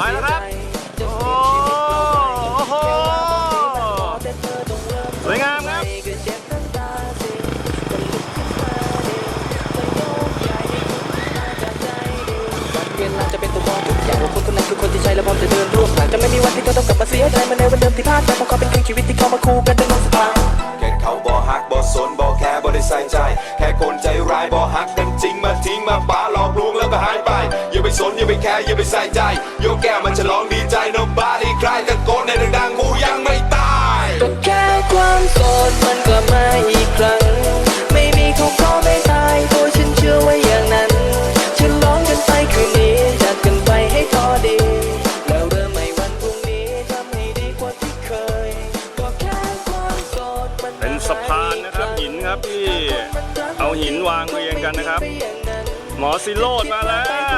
มาแล้วครับ โอ้โหสวยงามครับจะไม่มีวันที่เธอต้องกลับมาเสียใจมาในวันเดิมที่พลาดไปเขาเป็นเพียงชีวิตที่เขามาคู่กันจนวันสุดท้ายาบ่ฮักบ่สนบ่แค่บ่ได้ใส่ใจ แค่คนใจร้ายบ่ฮักกันจริงมาทิ้งมาป้าหลอกลวงแล้วก็หายไป อย่าไปสนอย่าไปแคร์อย่าไปใส่ใจโยกแก้วมันฉลองดีใจ nobody cry ตะโกนในดังๆกูยังไม่ตายก็แค่ความโกรธมันก็มาอีกครั้ง ไม่มีเขา สิโรดมาแล้ว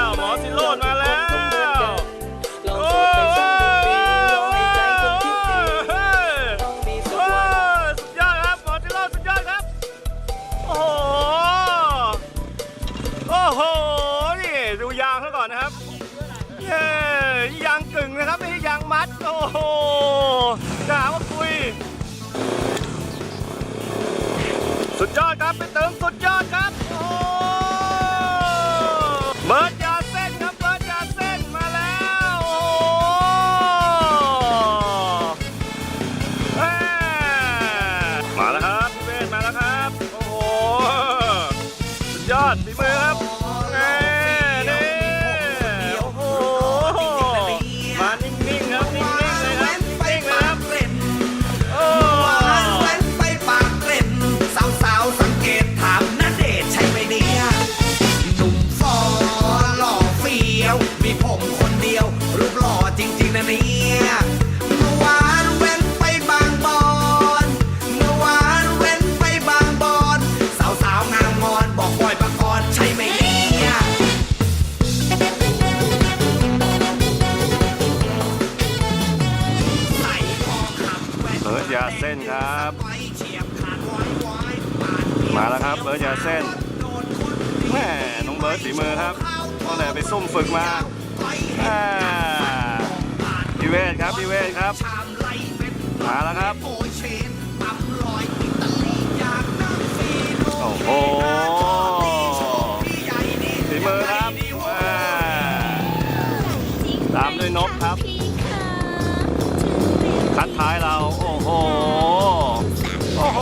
เบิร์ด ยาเส้นครับ มาแล้วครับเบิร์ดยาเส้นแม่น้องเบิร์ดฝีมือครับตั้งแต่ไปซุ่มฝึกมาพิเวทครับพิเวทครับ มาแล้วครับโอ้โหฝีมือครับตามด้วยนกครับ คัดท้ายเรา โอ้โห โอ้โห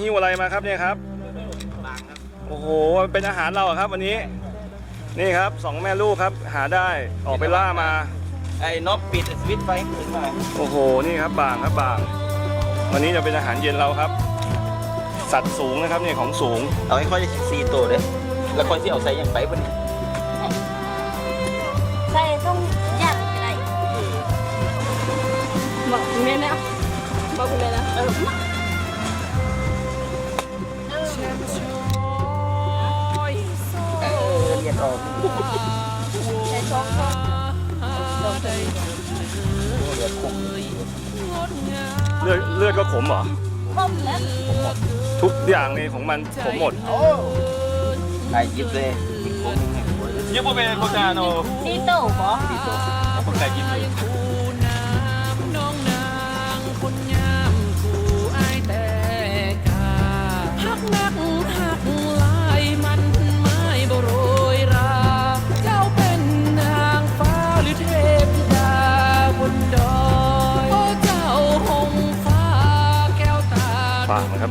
หิ้วอะไรมาครับเนี่ยครับ โอ้โหเป็นอาหารเราเหรอครับวันนี้ นี่ครับสองแม่ลูกครับ หาได้ออกไปล่ามา ไอ้นบปิดสวิตช์ไฟขึ้นมาโอ้โห นี่ครับบางครับบาง วันนี้จะเป็นอาหารเย็นเราครับ สัตว์สูงนะครับเนี่ยของสูง เอาให้ค่อยสี่ตัวเด้อแล้วค่อยที่เอาใส่อย่างไปบนนี้ใส่ต้องย่างก็ได้บอกคุณแม่นะบอกคุณแม่นะ ยนออกใส่ช่องช่องลงถึงเรียนคุมเลือดเลือดก็ขมเหรอคมแล้วทุกอย่างในของมันขมหมดไอ้ยิบเลยยิบคุมให้หัวเลยยิบเป็นโคจาโนซีโต้บ่สี่ตัวผมใจยิบเลย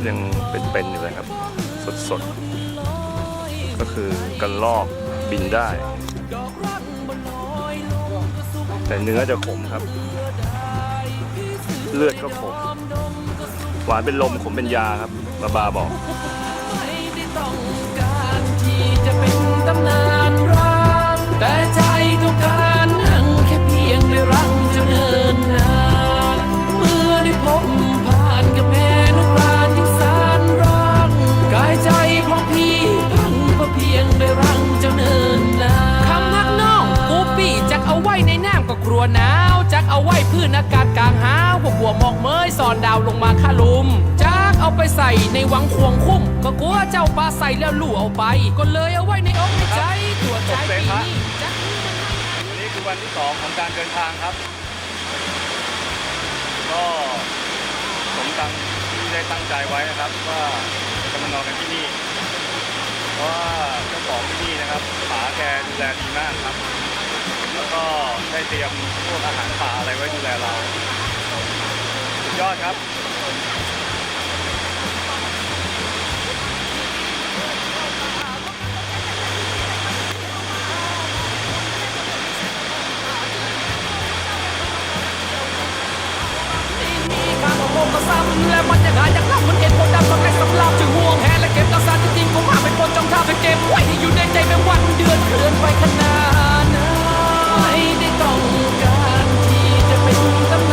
นะครับ ยังเป็นๆอยู่เลยครับ สดๆ ก็คือกระลอกบินได้ แต่เนื้อจะขมครับ เลือดก็ขม หวานเป็นลมขมเป็นยาครับบาบาบอกแต่ใจต้องการนั่งแค่เพียงได้รังจะเนิน กลัวหนาวจักเอาไว้พื้นอากาศกลางหาวพวกบัวหมอกเมยสอนดาวลงมาคาลุมจักเอาไปใส่ในวังควงคุ้มก็กลัวเจ้าปลาใส่แล้วลู่เอาไป ก็เลยเอาไว้ในอกในใจตัวใจปีนี้จักวันนี้คือวันที่สองของการเดินทางครับ ก็สมตั้งที่ได้ตั้งใจไว้นะครับว่าจะมานอนกันที่นี่เพราะว่าเจ้าของที่นี่นะครับป๋าแกดูแลดีมากครับ ได้เตรียมพวกอาหารป่าอะไรไว้ดูแลเรา สุดยอดครับมีการโมกก็ซ้ำและมันยังหายังรับมันเห็นคนดำต้ให้สำหรับจึงห่วงแหนและเก็บรักษาจริงๆคงหาเป็นคนจำท่าไปเก็บไว้อยู่ในใจแม้วันเดือนเคลื่อนไปขนาดไหน การที่จะเป็นตำ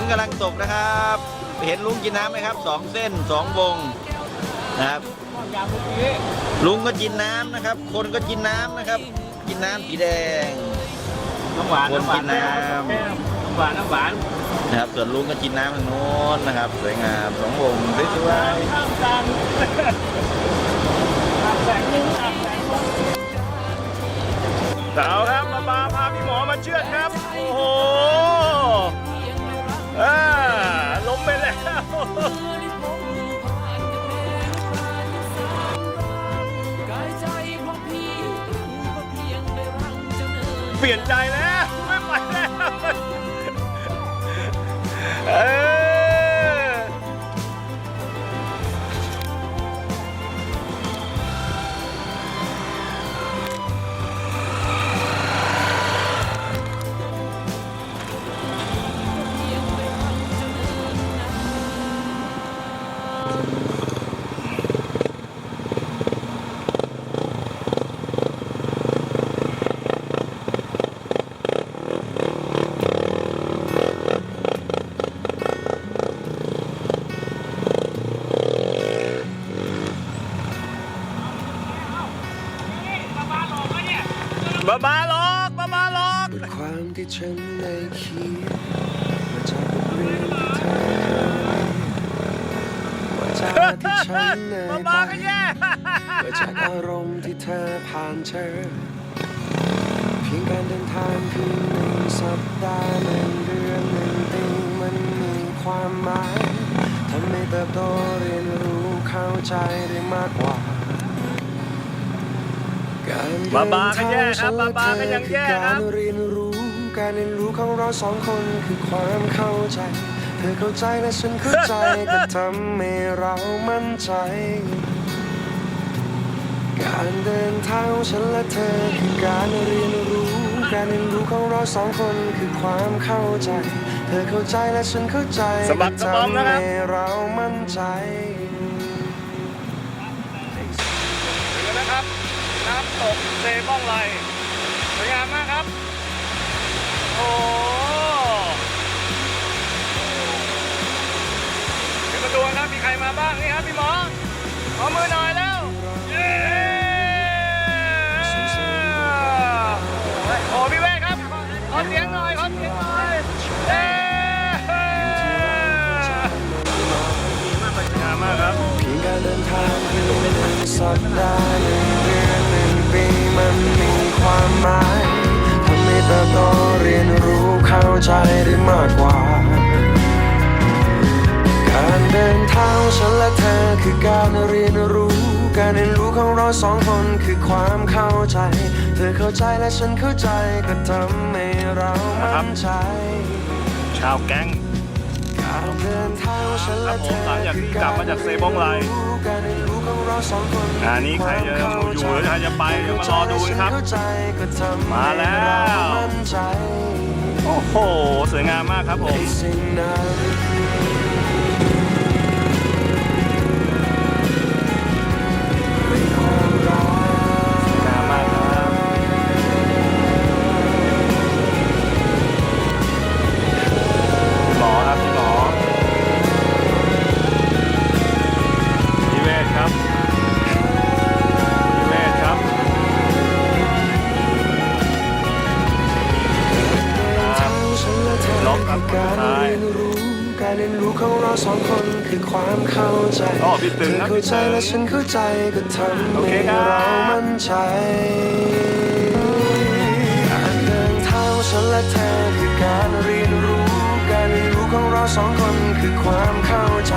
นกำลังตกนะครับ เห็นลุงกินน้ำไหมครับสองเส้นสองวงนะครับ ลุงก็กินน้ำนะครับ คนก็กินน้ำนะครับ กินน้ำสีแดงน้ำหวานคนกินน้น้ำหวานน้ำหวานำนะครับส่วนลุงก็กินน้ำทางโน้นนะครับสวยงามสองวงสวยสาวครับมาบาพาพี่หมอมาเชือดครับโอ้โหอ่าล้มไปแล้ว เปลี่ยนใจแล้ว บ้าบ้าหลอกบ้าบ้าหลอกบทความที่ฉันได้เขียนมาจากบทเรียนที่เธอว่าจากที่ฉันเหนื่ยบ้าไปบ้าก็แย่ว่าจากอารมณ์ที่เธอผ่านเจอเพียงการเดินทางเพียงหนึ่งสัปดาห์หนึ่งเดือนหนึ่งปีมันมีความหมายทำให้เติบโตเรียนรู้เข้าใจได้มากกว่า บ้าบ้าก็ทางแย่คฉัรับนบ้าและบ้าเธก็อยังคือแย่คการัรบเรียนรู้การเรียนรู้ของเราสองคนคือความเข้าใจ เธอเข้าใจและฉันเข้าใจก็ทำให้เรามั่นใจ การเดินทางของฉันและเธอคือการเรียนรู้ การเรียนรู้ของเราสองคนคือความเข้าใจ เธอเข้าใจและฉันเข้าใจสะบัดสะบอมนะครับก็ทำให้เรามั่นใจ น้ำตกเซบ้องไลสวยงามมากครับ โอ้เดี๋ยวมาดูกันครับ มีใครมาบ้างนี่ครับพี่หมอขอมือหน่อยแล้วเย้โอ้พี่เวกครับขอเสียงหน่อยขอเสียงหน่อยเย้งามมากครับ เพียงการเดินทางเพียงหนึ่งสัปดาห์ ความหมายทำให้เติบโตเรียนรู้เข้าใจได้มากกว่า การเดินทางของฉันและเธอคือการเรียนรู้ การเรียนรู้ของเราสองคนคือความเข้าใจ เธอเข้าใจและฉันเข้าใจก็ทำให้เรามั่นใจชาวแก๊ง การเดินทางของฉันและเธอครับผมหลังจากที่กลับมาจากเซบงไลการเรียนรู้ข องเราสองคนงานนี้ใครจะอยู่หรือใครจะไปเดี๋ยวมารอดูกันครับเข้าใจก็ทำให้มาแล้วเรามั่นใจโอ้โห สวยงามมากครับผม กครับคือการซ้ายเรียนรู้ การเรียนรู้ของเราสองคนคือความเข้าใจอ๋อพี่ตึงเธอครับเข้าใจพี่ตึงและฉันเข้าใจก็ทำโอเคให้ครับเรามั่นใจการเดินทางของฉันและเธอคือการเรียนรู้ การเรียนรู้ของเราสองคนคือความเข้าใจ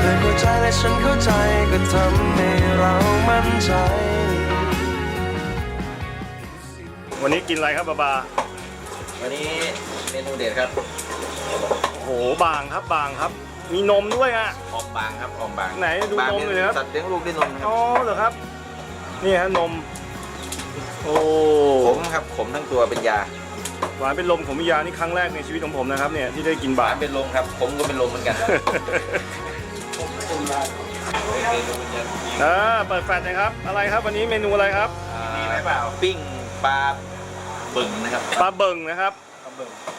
เธอเข้าใจและฉันเข้าใจก็ทำให้เรามั่นใจ วันนี้กินอะไรครับบาบาวันนี้เมนูเด็ดครับ โอ้โหบางครับบางครับ มีนมด้วยอะ ออมบางครับออมบางไหนดูบางนมเป็นเลยครับ สัตว์เลี้ยงลูกด้วยนมครับอ๋อเหรอครับ นี่ฮะนม โอ้ขมครับขมทั้งตัวเป็นยาหวานเป็นลมของวิยานี่ครั้งแรกในชีวิตของผมนะครับเนี่ยที่ได้กินหวาบานเป็นลมครับขมก็เป็นลมเหมือนกันเออเปิดแฟลชหนะครับ อะไรครับวันนี้เมนูอะไรครับมีไหมเปล่าปิ้งปลาบึ่งนะครับ ปลาเบิงนะครับ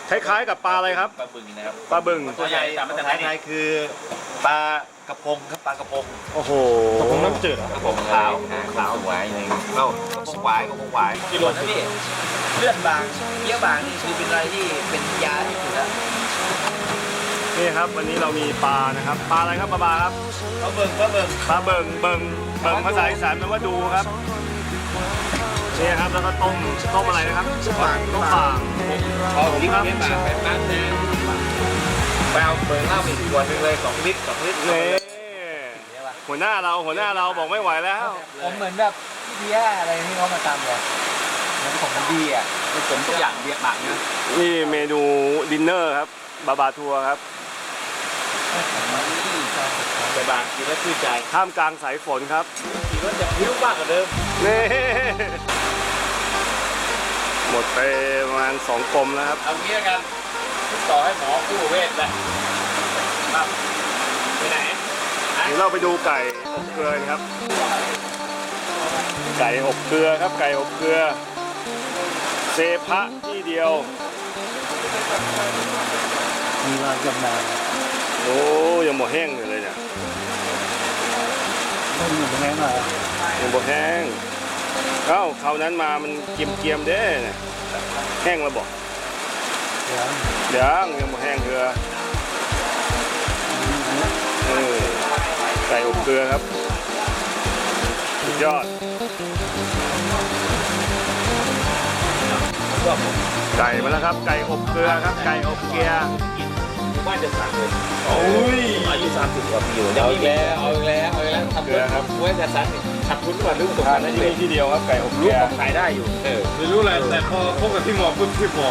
คล้ายๆกับปลาอะไรครับ ปลาบึ่งนะครับปลาเบิงตัวใหญ่แต่มันจะไทยคือปลากระพงครับปลากระพงโอ้โหกระพงน้ำจืดเหรอกระพงขาวขาวหวายหนึ่งเอ้ากระพงหวายกระพงหวายกิโลนะพี่เลือดบางเยื่อบางนี่คือเป็นอะไรที่เป็นยาที่สุดแล้วนี่ครับวันนี้เรามีปลานะครับปลาอะไรครับปลาบาครับปลาบึ่งปลาบึ่งปลาเบิงเบิงเบิงภาษาอีสานแปลว่าดูครับ นี่ครับแล้วก็ต้มต้มอะไรนะครับต้มฟางต้มฟางพอพริกเม็ดบางไปปั้นนะไปเอาเบิร์เหล้าไปอีกขวดหนึงเลยสองลิตรสองลิตรนี่หัวหน้าเราหัวหน้าเราบอกไม่ไหวแล้ว ผมเหมือนแบบเบียร์อะไรที่เขามาตามเลยเหมือนผมมันดีอะผสมทุกอย่างเบียร์ปากนะนี่เมนูดินเนอร์ครับ บาบาทัวร์ครับ แต่บางกินแล้วชื่นใจท่ามกลางสายฝนครับกินแล้วจะพิ้วมากกว่าเดิมนี่หมดไปประมาณสองกลมแล้วครับเอางี้แล้วกันต่อให้หมอกู้เวทเลยครับไปไหนเดี๋ยวเราไปดูไก่อบเกลือกันครับ ไก่อบเกลือครับ ไก่อบเกลือ เซพะที่เดียว มีมาจำนานโอ้ยังหมดแห้งอยู่เลยเนี่ย ต้นหนึ่งแม่มายังหมดแห้งเอ้าคราวนั้นมามันเกียมเกียมๆเด้เนี่ยแห้งแล้วบอกเดี๋ยวยังบ่แห้งเกลือเออไก่อบเกลือครับสุดยอดไก่มาแล้วครับ ไก่อบเกลือครับ ไก่อบเกลือบ้านจะสั่งเลย โอ้ยอายุสามสิบกว่าปีอยู่เอาอีกแล้วเอาอีกแล้วเอาอีกแล้วทำเกลือครับเว้ยจะสั่งขัดทุนกว่าลูกตกทากันนที่นั่นนี่เองที่เดียวครับไก่อบเกลูลืกอของขายได้อยู่เออไม่รู้อะไรแต่พอพบกับพี่หมอปุ๊บพี่หมอ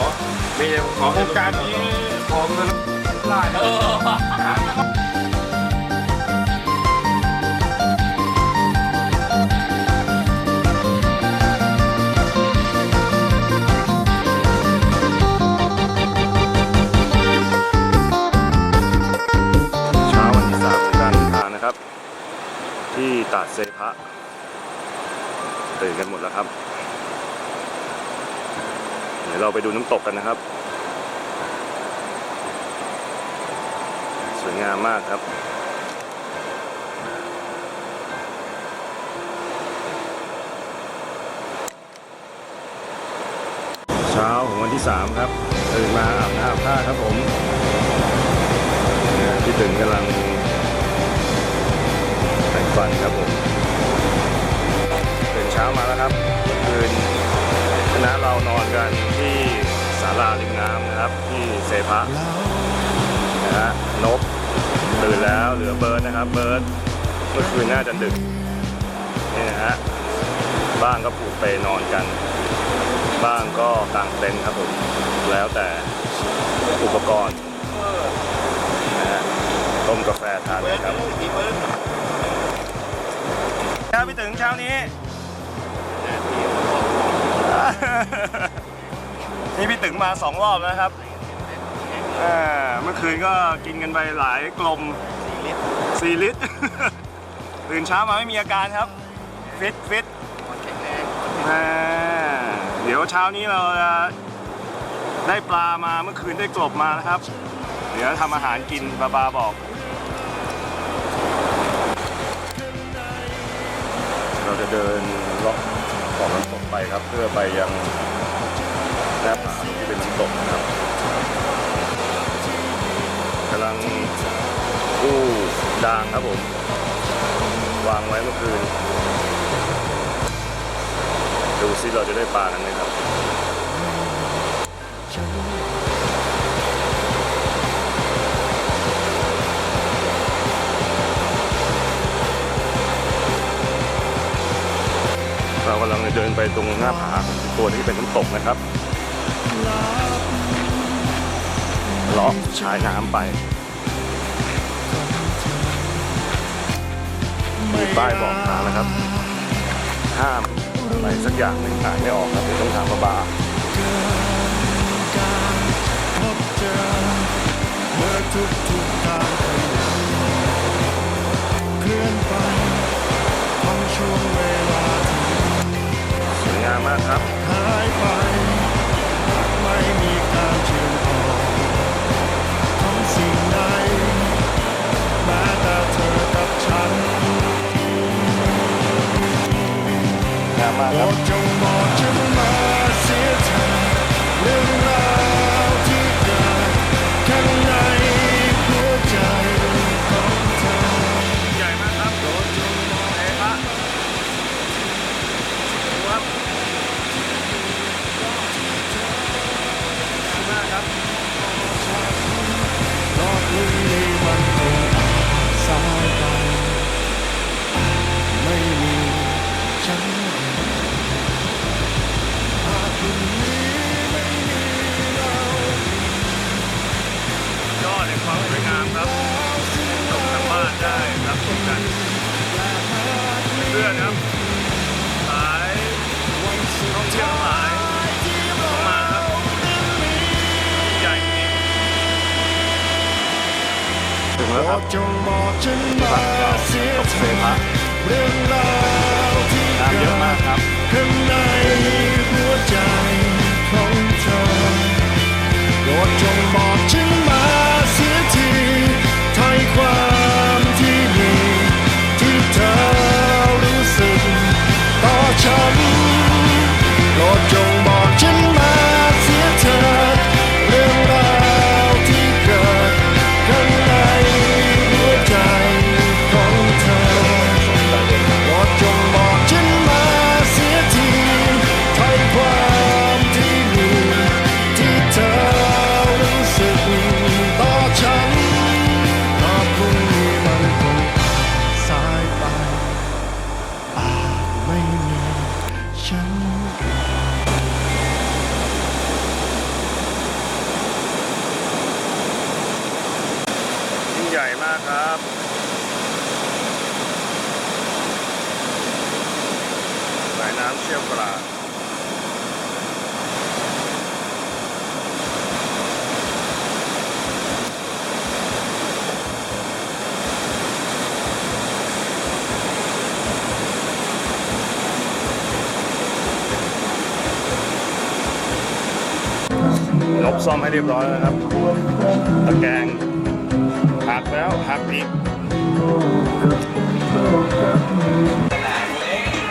มีโครงการนี้ของเงินไล่เนกันหมดแล้วครับเดี๋ยวเราไปดูน้ำตกกันนะครับ สวยงามมากครับเช้าของวันที่สามครับตื่นมาอาบน้ำอาบท่าครับผมเนี่ยพี่ตึงกำลังแต่งฟันครับผม เช้ามาแล้วครับเมื่อคืนคณะเรานอนกันที่ศาลาริมน้ำนะครับ ที่เซพะนะฮะนกตื่นแล้วเหลือเบิร์ดนะครับ เบิร์ดเมื่อคืนน่าจะดึกนี่นะฮะบ้างก็ผูกเปนอนกัน บ้างก็กางเต็นท์ครับผมแล้วแต่อุปกรณ์นะฮะต้มกาแฟทานเลยครับเช้าพี่ถึงเช้านี้ นี่พี่ตึงมาสองรอบแล้วนะครับอ่เมื่อคืนก็กินกันไปหลายกลมสี่ลิตรตื่นเช้ามาไม่มีอาการครับ ฟิตฟิตอ่เดี๋ยวเช้านี้เราจะได้ปลามาเมื่อคืนได้กลบมานะครับ เดี๋ยวทำอาหารกินบาบาบอก เราจะเดินเลาะของน้ำต ไปครับเพื่อไปยังหน้าผาที่เป็นน้ำตกนะครับกำลังกู้ดางครับผม วางไว้เมื่อคืน ดูซิเราจะได้ปลากันไหมครับ เรากำลังเดินไปตรงหน้าผาตัวนี้เป็นน้ำตกนะครับเลาะชายน้ำไปมีป้ายบอกทางนะครับ ห้ามอะไรสักอย่างหนึ่งอ่านไม่ออกครับต้องถามป้าบาทุกทุกๆการามมากครับหายไปไม่มีการเชื่อมต่อของสิ่งใดแม้แต่เธอกับฉันงามมากโปครรับ ดจงบอกฉันมาเสียเธอเรื่อง ฉันม ฉัน ยิ่งใหญ่มากครับ สายน้ำเชี่ยวกราด ซ่อมให้เรียบร้อยแล้วนะครับตะแกรงหักแล้วหักอีก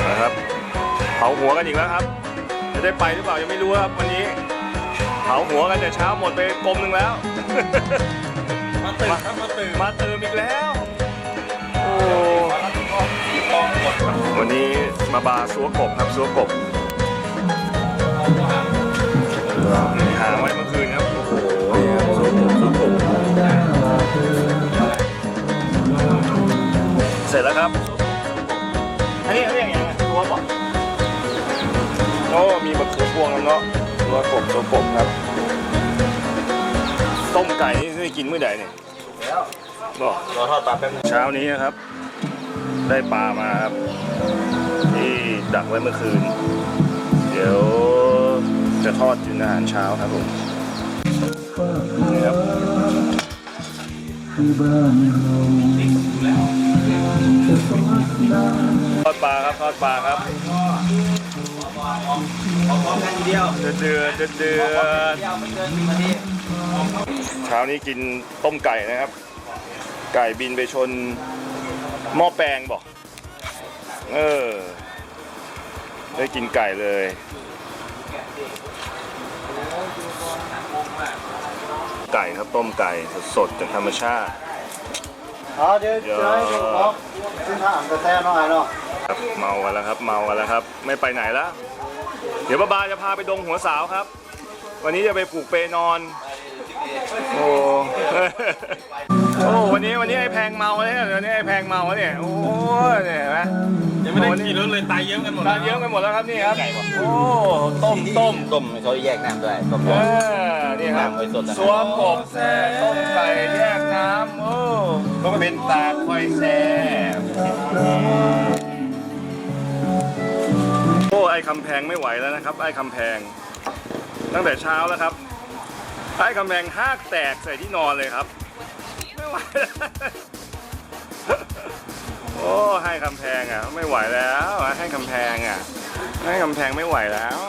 นะครับเผาหัวกันอีกแล้วครับจะได้ไปหรือเปล่ายังไม่รู้ครับวันนี้เผาหัวกันแต่เช้าหมดไปกลมหนึ่งแล้ว มาตื่นครับมาตื่นมาตื่นอีกแล้วโอ้วันนี้มาบาสัวกบครับสัวกบหาไว้เมื่อ สร็จแล้วครับ อันนี้เขาเรียกยังไงสัวกบโอ้มีมะเขือพวงแล้วเนาะสัวกบสัวกบครับ ต้มไก่นี่ได้กินเมื่อใดเนี่ยบอกรอทอดปลาแป๊บนึงเช้านี้นะครับ ได้ปลามาครับ ที่ดักไว้เมื่อคืน เดี๋ยวจะทอดกินอาหารเช้าครับผมนี่ครับท อดปลาครับทอดปลาครับเดียวเดือดเดือดเดือดเดือดเดียวไม่เกินสิบนาทีเช้านี้กินต้มไก่นะครับ ไก่บินไปชนหม้อแปลงบอกเออได้กินไก่เลยไก่ครับต้มไก่สดๆจากธรรมชาติ อ๋อเดี๋ยวเดี๋ยวจะให้ผมออกขึ้นทางกระแทกหน่อยเนาะครับเมากันแล้วครับ เมากันแล้วครับ ไม่ไปไหนแล้ว เดี๋ยวป้าบาจะพาไปดงหัวสาวครับ วันนี้จะไปผูกเปนอน โอ้โอ้วันนี้วันนี้ไอ้แพงเมาเนี่ยวันนี้ไอ้แพงเมาเนี่ย โอ้ยเนี่ยเห็นไหมยังไม่ได้ขี่รถเลยตายเยิ้มกันหมดตายเยิ้มกันหมดแล้วครับนี่ครับ โอ้ต้มต้มต้มเขาแยกน้ำด้วยต้มเออนี่ครับน้ำไว้สดนะสวมกบแซ่ต้มไก่แยกน้ำโอ้ ก็เป็นตาคอยแซ่บโอ้ไอ้คำแพงไม่ไหวแล้วนะครับ ไอ้คำแพง ตั้งแต่เช้าแล้วครับ ไอ้คำแพงห้ากแตกใส่ที่นอนเลยครับ ไม่ไหวแล้วโอ้ให้คำแพงอะ ไม่ไหวแล้วให้คำแพงอะ ให้คำแพงไม่ไหวแล้ว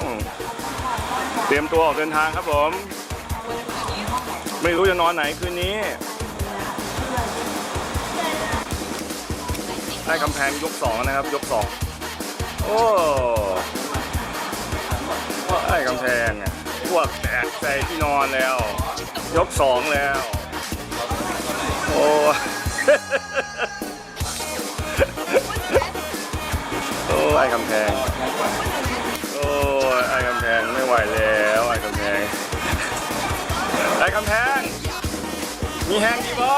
เตรียมตัวออกเดินทางครับผม ไม่รู้จะนอนไหนคืนนี้ ได้กำแพงยกสองนะครับยกสองโอ้ไอ้กำแพงอะพวกแตกใส่ที่นอนแล้ว ยกสองแล้ว โอ้โอ้ไอ้กำแพง โอ้ไอ้กำแพงไม่ไหวแล้วไอ้กำแพงไอ้กำแพง มีแฮงดีบ่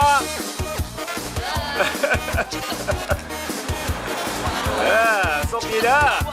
เออสุกดีเด้อ